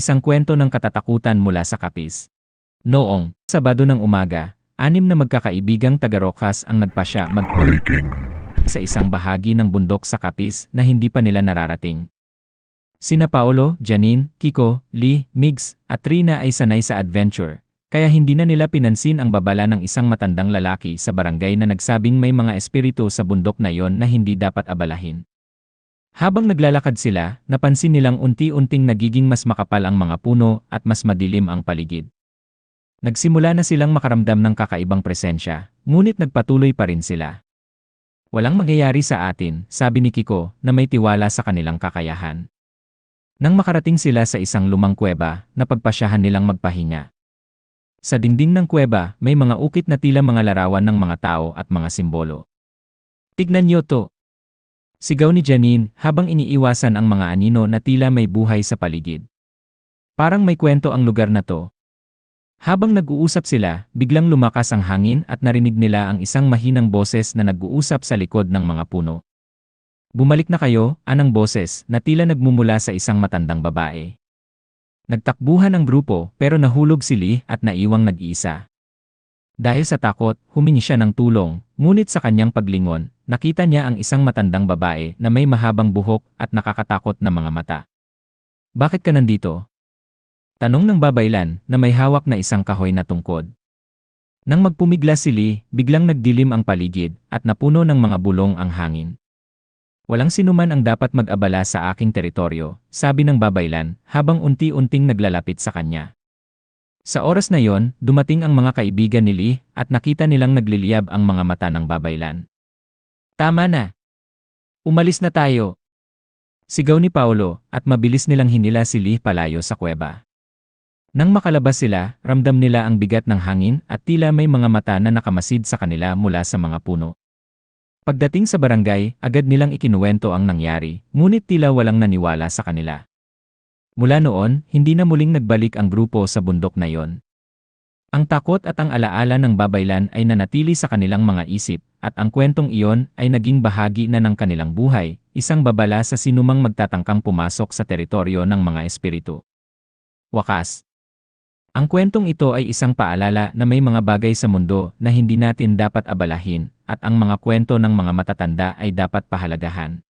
Isang kwento ng katatakutan mula sa Kapis. Noong, Sabado ng umaga, anim na magkakaibigang taga-Rojas ang nagpasya mag sa isang bahagi ng bundok sa Kapis na hindi pa nila nararating. Sina Paolo, Janine, Kiko, Lee, Migs, at Trina ay sanay sa adventure, kaya hindi na nila pinansin ang babala ng isang matandang lalaki sa barangay na nagsabing may mga espiritu sa bundok na yon na hindi dapat abalahin. Habang naglalakad sila, napansin nilang unti-unting nagiging mas makapal ang mga puno at mas madilim ang paligid. Nagsimula na silang makaramdam ng kakaibang presensya, ngunit nagpatuloy pa rin sila. Walang mangyayari sa atin, sabi ni Kiko, na may tiwala sa kanilang kakayahan. Nang makarating sila sa isang lumang kuweba, napagpasyahan nilang magpahinga. Sa dingding ng kuweba, may mga ukit na tila mga larawan ng mga tao at mga simbolo. Tignan niyo to, Sigaw ni Janine habang iniiwasan ang mga anino na tila may buhay sa paligid. Parang may kwento ang lugar na to. Habang nag-uusap sila, biglang lumakas ang hangin at narinig nila ang isang mahinang boses na nag-uusap sa likod ng mga puno. Bumalik na kayo, anang boses, na tila nagmumula sa isang matandang babae. Nagtakbuhan ang grupo pero nahulog si Lee at naiwang nag-iisa. Dahil sa takot, humingi siya ng tulong, ngunit sa kanyang paglingon, nakita niya ang isang matandang babae na may mahabang buhok at nakakatakot na mga mata. Bakit ka nandito? Tanong ng babaylan na may hawak na isang kahoy na tungkod. Nang magpumigla si Lee, biglang nagdilim ang paligid at napuno ng mga bulong ang hangin. Walang sinuman ang dapat mag-abala sa aking teritoryo, sabi ng babaylan habang unti-unting naglalapit sa kanya. Sa oras na yon, dumating ang mga kaibigan ni Lee at nakita nilang nagliliyab ang mga mata ng babaylan. Tama na. Umalis na tayo. Sigaw ni Paulo at mabilis nilang hinila si Lee palayo sa kuweba. Nang makalabas sila, ramdam nila ang bigat ng hangin at tila may mga mata na nakamasid sa kanila mula sa mga puno. Pagdating sa barangay, agad nilang ikinuwento ang nangyari, ngunit tila walang naniwala sa kanila. Mula noon, hindi na muling nagbalik ang grupo sa bundok na yon. Ang takot at ang alaala ng babaylan ay nanatili sa kanilang mga isip, at ang kwentong iyon ay naging bahagi na ng kanilang buhay, isang babala sa sinumang magtatangkang pumasok sa teritoryo ng mga espiritu. Wakas. Ang kwentong ito ay isang paalala na may mga bagay sa mundo na hindi natin dapat abalahin, at ang mga kwento ng mga matatanda ay dapat pahalagahan.